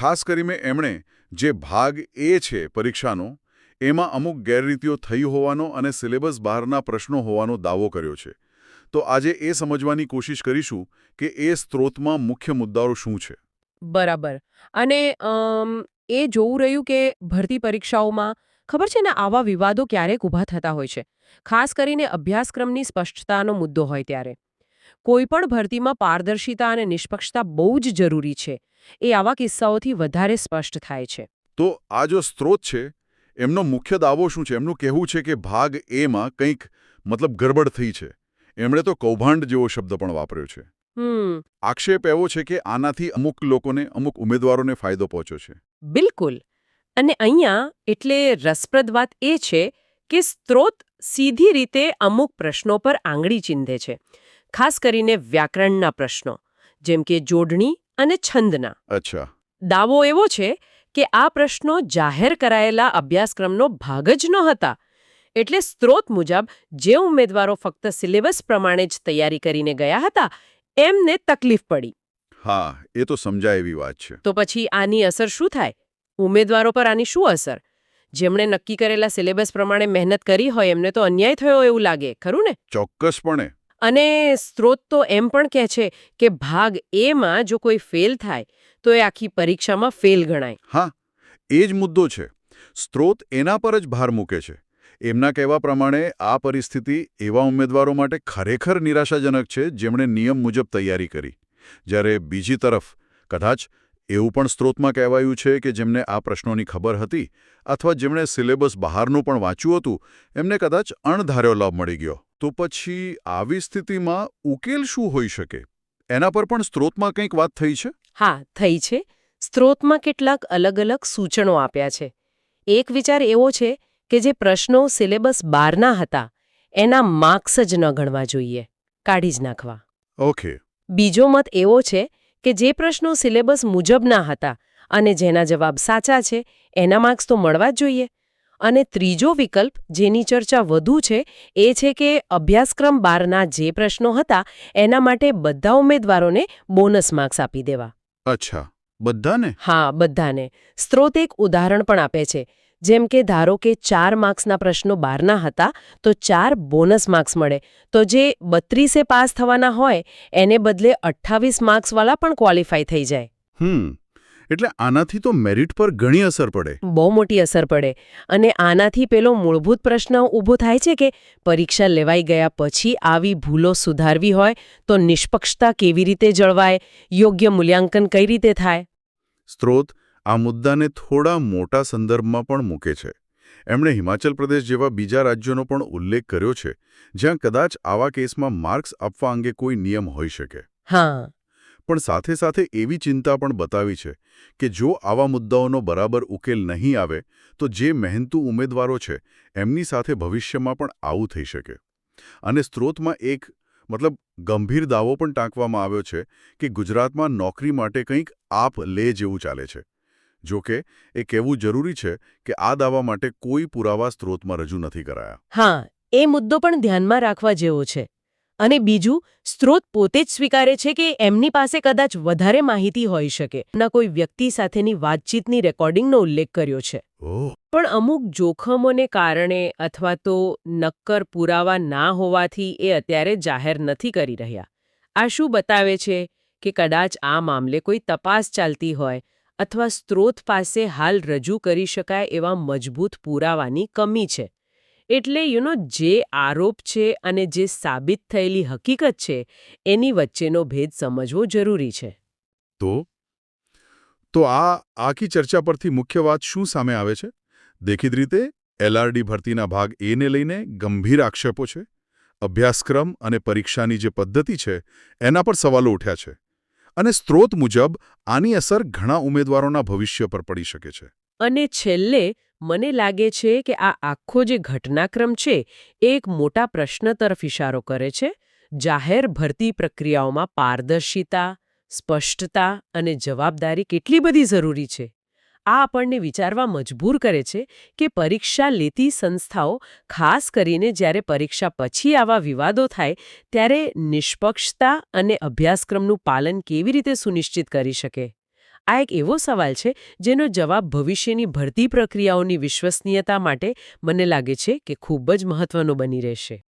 ખાસ કરીને એમણે જે ભાગ એ છે પરીક્ષાનો, એમાં અમુક ગેરરીતિઓ થઈ હોવાનો અને સિલેબસ બહારના પ્રશ્નો હોવાનો દાવો કર્યો છે. તો આજે એ સમજવાની કોશિશ કરીશું કે એ સ્ત્રોતમાં મુખ્ય મુદ્દાઓ શું છે. બરાબર. અને એ જોવું રહ્યું કે ભરતી પરીક્ષાઓમાં, ખબર છે ને આવા વિવાદો ક્યારેક ઊભા થતા હોય છે. ખાસ કરીને અભ્યાસક્રમની સ્પષ્ટતાનો મુદ્દો હોય ત્યારે. કોઈ પણ ભરતીમાં પારદર્શિતા અને નિષ્પક્ષતા બહુ જ જરૂરી છે. એ આવા કિસ્સાઓથી વધારે સ્પષ્ટ થાય છે. તો આ જો સ્ત્રોત છે એમનો મુખ્ય દાવો શું છે? એમનું કહેવું છે કે ભાગ એમાં કંઈક મતલબ ગરબડ થઈ છે. એમણે તો કૌભાંડ જેવો શબ્દ પણ વાપર્યો છે. આક્ષેપ એવો છે કે આનાથી અમુક લોકોને અમુક ઉમેદવારોને ફાયદો પહોંચ્યો છે. બિલકુલ. અને અહીંયા એટલે રસપ્રદ વાત એ છે કે સ્ત્રોત સીધી રીતે અમુક પ્રશ્નો પર આંગળી ચીંધે છે. ખાસ કરીને વ્યાકરણના પ્રશ્નો જેમ કે જોડણી અને છંદના. અચ્છા. દાવો એવો છે કે આ પ્રશ્નો જાહેર કરાયેલા અભ્યાસક્રમનો ભાગ જ નહોતા એટલે સ્ત્રોત મુજબ જે ઉમેદવારો ફક્ત સિલેબસ પ્રમાણે જ તૈયારી કરીને ગયા હતા એમને તકલીફ પડી. હા એ તો સમજાય એવી વાત છે. તો પછી આની અસર શું થાય? ઉમેદવારો પર આની શું અસર? જેમણે નક્કી કરેલા સિલેબસ પ્રમાણે મહેનત કરી હોય એમને તો અન્યાય થયો એવું લાગે ખરું ને? ચોક્કસપણે. અને સ્ત્રોત તો એમ પણ કહે છે કે ભાગ એમાં જો કોઈ ફેલ થાય, તો એ આખી પરીક્ષામાં ફેલ ગણાય. હા, એ જ મુદ્દો છે. સ્ત્રોત એના પર જ ભાર મૂકે છે. એમના કહેવા પ્રમાણે આ પરિસ્થિતિ એવા ઉમેદવારો માટે ખરેખર નિરાશાજનક છે જેમણે નિયમ મુજબ તૈયારી કરી. જ્યારે બીજી તરફ, કદાચ એવું પણ સ્ત્રોતમાં કહેવાયું છે કે જેમને આ પ્રશ્નોની ખબર હતી અથવા જેમણે સિલેબસ બહારનું પણ વાંચ્યું હતું, એમને કદાચ અણધાર્યો લાભ મળી ગયો. તો પછી આવી સ્થિતિમાં ઉકેલ શું હોઈ શકે? એના પર પણ સ્ત્રોતમાં કંઈક વાત થઈ છે? હા થઈ છે. સ્ત્રોતમાં કેટલાક અલગ અલગ સૂચનો આપ્યા છે. એક વિચાર એવો છે કે જે પ્રશ્નો સિલેબસ બહારના હતા એના માર્ક્સ જ ન ગણવા જોઈએ. કાઢી જ નાખવા. ઓકે. બીજો મત એવો છે કે જે પ્રશ્નો સિલેબસ મુજબના હતા અને જેના જવાબ સાચા છે એના માર્ક્સ તો મળવા જ જોઈએ. અને ત્રીજો વિકલ્પ જેની ચર્ચા વધુ છે એ છે કે અભ્યાસક્રમ બારના જે પ્રશ્નો હતા એના માટે બધા ઉમેદવારોને બોનસ માર્ક્સ આપી દેવા. અચ્છા. બધાને? હા બધાને. સ્ત્રોત એક ઉદાહરણ પણ આપે છે. જેમ કે ધારો કે ચાર માર્ક્સના પ્રશ્નો બારના હતા તો ચાર બોનસ માર્ક્સ મળે. તો જે બત્રીસે પાસ થવાના હોય એને બદલે અઠ્ઠાવીસ માર્ક્સવાળા પણ ક્વોલિફાય થઈ જાય. હમ. એટલે આનાથી તો મેરિટ પર ઘણી અસર પડે. બહુ મોટી અસર પડે. અને આનાથી પેલો મૂળભૂત પ્રશ્ન ઊભો થાય છે કે પરીક્ષા લેવાઈ ગયા પછી આવી ભૂલો સુધારવી હોય તો નિષ્પક્ષતા કેવી રીતે જળવાય? યોગ્ય મૂલ્યાંકન કઈ રીતે થાય? સ્ત્રોત આ મુદ્દાને થોડા મોટા સંદર્ભમાં પણ મૂકે છે. એમણે હિમાચલ પ્રદેશ જેવા બીજા રાજ્યોનો પણ ઉલ્લેખ કર્યો છે જ્યાં કદાચ આવા કેસમાં માર્ક્સ આપવા અંગે કોઈ નિયમ હોઈ શકે. હા. પણ સાથે સાથે એવી ચિંતા પણ બતાવી છે કે જો આવા મુદ્દાઓનો બરાબર ઉકેલ નહીં આવે, તો જે મહેનતુ ઉમેદવારો છે, એમની સાથે ભવિષ્યમાં પણ આવું થઈ શકે. અને સ્ત્રોતમાં એક, મતલબ, ગંભીર દાવો પણ ટાંકવામાં આવ્યો છે કે ગુજરાતમાં નોકરી માટે કંઈક આપ લે જેવું ચાલે છે. જો કે, એ કહેવું જરૂરી છે કે આ દાવા માટે કોઈ પુરાવા સ્ત્રોતમાં રજૂ નથી કરાયા. હા, એ મુદ્દો પણ ધ્યાનમાં રાખવા જેવો છે. અને બીજું સ્ત્રોત પોતે જ સ્વીકારે છે કે એમની પાસે કદાચ વધારે માહિતી હોઈ શકે. ના કોઈ વ્યક્તિ સાથેની વાતચીતની રેકોર્ડિંગનો ઉલ્લેખ કર્યો છે. પણ અમુક જોખમોને કારણે અથવા તો નક્કર પુરાવા ના હોવાથી એ અત્યારે જાહેર નથી કરી રહ્યા. આ શું બતાવે છે કે કદાચ આ મામલે કોઈ તપાસ ચાલતી હોય અથવા સ્ત્રોત પાસે હાલ રજૂ કરી શકાય એવા મજબૂત પુરાવાની કમી છે? એટલે યુ નો જે આરોપ છે અને જે સાબિત થયેલી હકીકત છે એની વચ્ચેનો ભેદ સમજવો જરૂરી છે. તો? તો આ આખી ચર્ચા પરથી મુખ્ય વાત શું સામે આવે છે? દેખીત રીતે એલઆરડી ભરતીના ભાગ એને લઈને ગંભીર આક્ષેપો છે અભ્યાસક્રમ અને પરીક્ષાની જે પદ્ધતિ છે એના પર સવાલો ઉઠ્યા છે અને સ્ત્રોત મુજબ આની અસર ઘણા ઉમેદવારોના ભવિષ્ય પર પડી શકે છે. અને છેલ્લે મને લાગે છે કે આ આખો જે ઘટનાક્રમ છે એ એક મોટા પ્રશ્ન તરફ ઇશારો કરે છે. જાહેર ભરતી પ્રક્રિયાઓમાં પારદર્શિતા, સ્પષ્ટતા અને જવાબદારી કેટલી બધી જરૂરી છે. આ આપણને વિચારવા મજબૂર કરે છે કે પરીક્ષા લેતી સંસ્થાઓ, ખાસ કરીને જ્યારે પરીક્ષા પછી આવા વિવાદો થાય, ત્યારે નિષ્પક્ષતા અને અભ્યાસક્રમનું પાલન કેવી રીતે સુનિશ્ચિત કરી શકે? આ એક એવો સવાલ છે જેનો જવાબ ભવિષ્યની ભરતી પ્રક્રિયાઓની વિશ્વસનીયતા માટે મને લાગે છે કે ખૂબ જ મહત્વનો બની રહેશે.